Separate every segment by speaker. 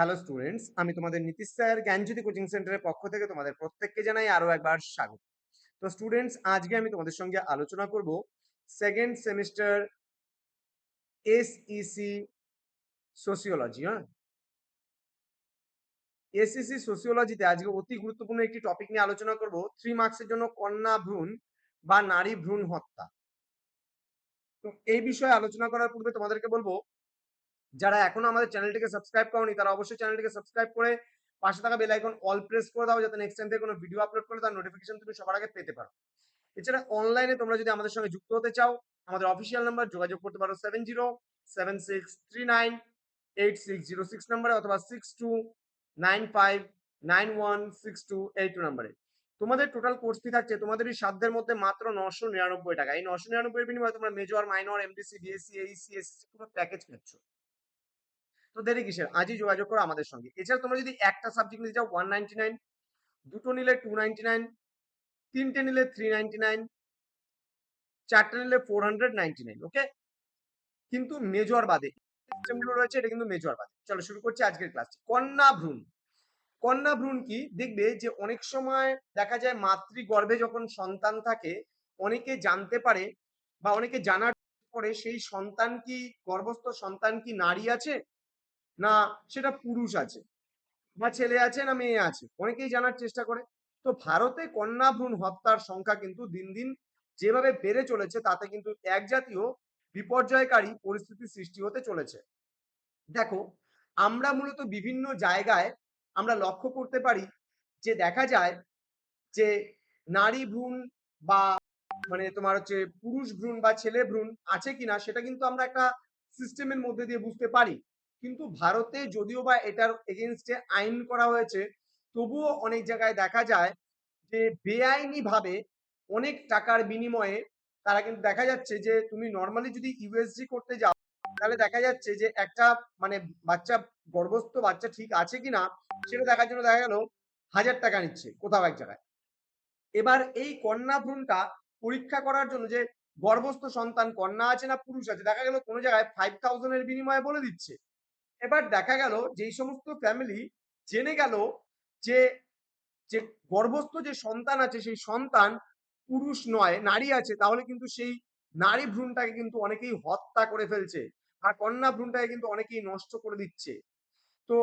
Speaker 1: Hello students আমি তোমাদের Nitish sir, জ্ঞানজ্যোতি coaching সেন্টারের পক্ষ থেকে তোমাদের প্রত্যেককে জানাই আরও একবার স্বাগত। তো স্টুডেন্টস আজকে আমি তোমাদের সঙ্গে আলোচনা করব সেকেন্ড সেমিস্টার এসইসি সোসিওলজি হ্যাঁ? এসইসি সোসিওলজিতে আজকে অতি গুরুত্বপূর্ণ একটি টপিক নিয়ে আলোচনা করব থ্রি মার্কসের জন্য কন্যা ভ্রূণ বা নারী ভ্রূণ হত্যা। তো এই বিষয়ে আলোচনা করার পূর্বে তোমাদেরকে বলব যারা এখনও আমাদের চ্যানেলটিকে সাবস্ক্রাইব করনি, তারা অবশ্যই চ্যানেলটিকে সাবস্ক্রাইব করে পাশে থাকা বেল আইকন অল প্রেস করে দাও, যাতে নেক্সট টাইম থেকে কোনো ভিডিও আপলোড করলে তার নোটিফিকেশন তুমি সবার আগে পেতে পারো। এছাড়া অনলাইনে তোমরা যদি আমাদের সঙ্গে যুক্ত হতে চাও, আমাদের অফিসিয়াল নাম্বার যোগাযোগ করতে পারো seven zero seven six three nine eight six zero six নাম্বারে অথবা six two nine five nine one six two eight two নাম্বারে তোমাদের টোটাল কোর্স ফি থাকছে তোমাদের এই সাধ্যের মধ্যে মাত্র নশো নিরানব্বই টাকা। এই নশো নিরানব্বই বিনিময়ে তোমরা major minor M D C B S C A E C S C পুরো প্যাকেজ পাচ্ছ। তো দেরি কিসের? আজই যোগাযোগ করো আমাদের সঙ্গে। এছাড়া তোমরা যদি একটা সাবজেক্ট নিতে চাও ওয়ান নাইনটি নাইন দুটো নিলে টু নাইনটি নাইন তিনটে নিলে থ্রি নাইনটি নাইন চারটে নিলে four hundred ninety nine okay কিন্তু মেজর বাদে সিস্টেমগুলো রয়েছে, এটা কিন্তু মেজর বাদে। চলো শুরু করছি আজকের ক্লাস কন্যা ভ্রূণ। কন্যা ভ্রূণ কি? দেখবে যে অনেক সময় দেখা যায় মাতৃগর্ভে যখন সন্তান থাকে, অনেকে জানতে পারে বা অনেকে জানার পরে সেই সন্তান কি গর্ভস্থ, সন্তান কি নারী আছে? না, সেটা পুরুষ আছে বা ছেলে আছে না মেয়ে আছে, অনেকেই জানার চেষ্টা করে। তো ভারতে কন্যা ভ্রূণ হত্যার সংখ্যা কিন্তু দিন দিন যেভাবে বেড়ে চলেছে, তাতে কিন্তু এক জাতীয় বিপর্যয়কারী পরিস্থিতি সৃষ্টি হতে চলেছে। দেখো, আমরা মূলত বিভিন্ন জায়গায় আমরা লক্ষ্য করতে পারি যে দেখা যায় যে নারী ভ্রূণ বা মানে তোমার হচ্ছে পুরুষ ভ্রূণ বা ছেলে ভ্রূণ আছে কিনা, সেটা কিন্তু আমরা একটা সিস্টেমের মধ্যে দিয়ে বুঝতে পারি। কিন্তু ভারতে যদিও বা এটার এগেনস্টে আইন করা হয়েছে, তবুও অনেক জায়গায় দেখা যায় যে বেআইনি ভাবে অনেক টাকার বিনিময়ে তারা কিন্তু দেখা যাচ্ছে যে তুমি নর্মালি যদি ইউএসজি করতে যাও, তাহলে দেখা যাচ্ছে যে একটা মানে বাচ্চা, গর্ভস্থ বাচ্চা ঠিক আছে কিনা, সেটা দেখার জন্য দেখা গেল হাজার টাকা নিচ্ছে কোথাও এক জায়গায়। এবার এই কন্যা ভ্রূণটা পরীক্ষা করার জন্য যে গর্ভস্থ সন্তান কন্যা আছে না পুরুষ আছে, দেখা গেল কোনো জায়গায় ফাইভ থাউজেন্ডের বিনিময়ে বলে দিচ্ছে। এবার দেখা গেল যেই সমস্ত ফ্যামিলি জেনে গেল যে যে গর্ভস্থ যে সন্তান আছে, সেই সন্তান পুরুষ নয়, নারী আছে, তাহলে কিন্তু সেই নারী ভ্রূণটাকে কিন্তু অনেকেই হত্যা করে ফেলছে আর কন্যা ভ্রূণটাকে কিন্তু অনেকেই নষ্ট করে দিচ্ছে। তো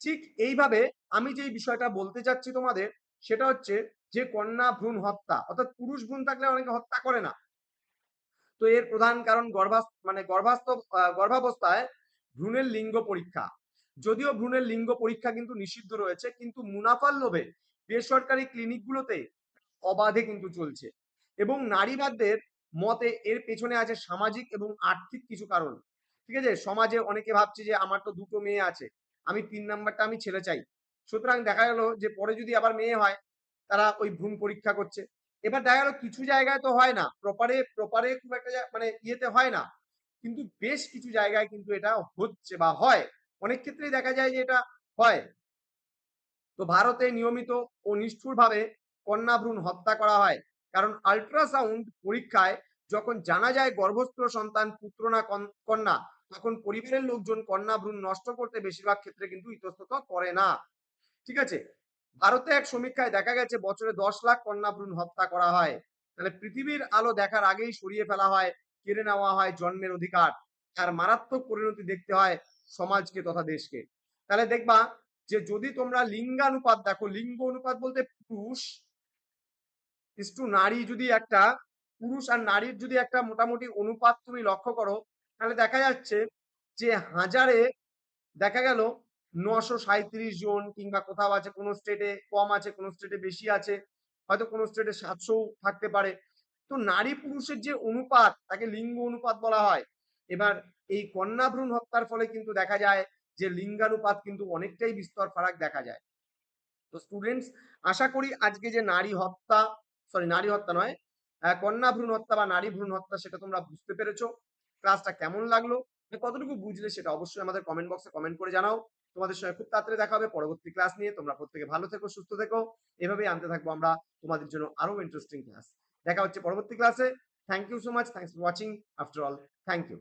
Speaker 1: ঠিক এইভাবে আমি যে বিষয়টা বলতে চাচ্ছি তোমাদের, সেটা হচ্ছে যে কন্যা ভ্রূণ হত্যা, অর্থাৎ পুরুষ ভ্রূণ থাকলে অনেকে হত্যা করে না। তো এর প্রধান কারণ গর্ভাস মানে গর্ভাস্থ গর্ভাবস্থায় ভ্রূণের লিঙ্গ পরীক্ষা। যদিও ভ্রূণের লিঙ্গ পরীক্ষা কিন্তু নিষিদ্ধ রয়েছে, কিন্তু মুনাফার লোভে বেসরকারি ক্লিনিকগুলোতে অবাধে কিন্তু চলছে। এবং নারীবাদদের মতে এর পেছনে আছে সামাজিক এবং আর্থিক কিছু কারণ। ঠিক আছে? সমাজে অনেকে ভাবছে যে আমার তো দুটো মেয়ে আছে, আমি তিন নাম্বারটা আমি ছেড়ে চাই। সুতরাং দেখা গেল যে পরে যদি আবার মেয়ে হয়, তারা ওই ভ্রূণ পরীক্ষা করছে। এবার দেখা গেল কিছু জায়গায় তো হয় না প্রপারে প্রপারে খুব একটা মানে ইয়েতে হয় না। কিন্তু বেশ কিছু জায়গায় কিন্তু এটা হচ্ছে বা হয়। অনেক ক্ষেত্রেই দেখা যায় যে এটা হয়। তো ভারতে নিয়মিত ও নিষ্ঠুরভাবে কন্যা ভ্রূণ হত্যা করা হয়। কারণ আল্ট্রাসাউন্ড পরীক্ষায় যখন জানা যায় গর্ভস্থ সন্তান পুত্র না কন্যা, তখন পরিবারের লোকজন কন্যা ভ্রূণ নষ্ট করতে বেশিরভাগ ক্ষেত্রে কিন্তু ইতস্তত করে না। ঠিক আছে? ভারতে এক সমীক্ষায় দেখা গেছে বছরে দশ লাখ কন্যা ভ্রূণ হত্যা করা হয়। তাহলে পৃথিবীর আলো দেখার আগেই সরিয়ে ফেলা হয়। কেড়ে নেওয়া হয় জন্মের অধিকার। আর মারাত্মক পরিণতি দেখতে হয় সমাজকে তথা দেশকে। তাহলে দেখবা যে যদি তোমরা লিঙ্গানুপাত দেখো লিঙ্গ অনুপাত বলতে পুরুষ টু নারী যদি একটা, পুরুষ আর নারীর যদি একটা মোটামুটি অনুপাত তুমি লক্ষ্য করো, তাহলে দেখা যাচ্ছে যে হাজারে দেখা গেল নশো সাঁত্রিশ জন কিংবা কোথাও আছে কোনো স্টেটে কম আছে, কোনো স্টেটে বেশি আছে, হয়তো কোনো স্টেটে সাতশো থাকতে পারে। তো নারী পুরুষের যে অনুপাত, তাকে লিঙ্গ অনুপাত বলা হয়। এবার এই কন্যা ভ্রূণ হত্যার ফলে কিন্তু দেখা যায় যে লিঙ্গানুপাত কিন্তু অনেকটাই বিস্তর ফারাক দেখা যায়। তো স্টুডেন্টস আশা করি আজকে যে নারী হত্যা সরি নারী হত্যা নয় কন্যা ভ্রূণ হত্যা বা নারী ভ্রূণ হত্যা সেটা তোমরা বুঝতে পেরেছ। ক্লাসটা কেমন লাগল? কতটুকু বুঝলে সেটা অবশ্যই আমাদের কমেন্ট বক্সে কমেন্ট করে জানাও। তোমাদের সঙ্গে খুব তাড়াতাড়ি দেখা হবে পরবর্তী ক্লাস নিয়ে। তোমরা প্রত্যেকে ভালো থেকো, সুস্থ থেকো। এভাবেই আনতে থাকব আমরা তোমাদের জন্য আরও ইন্টারেস্টিং ক্লাস দেখা হচ্ছে পরবর্তী ক্লাসে thank you so much thanks for watching after all thank you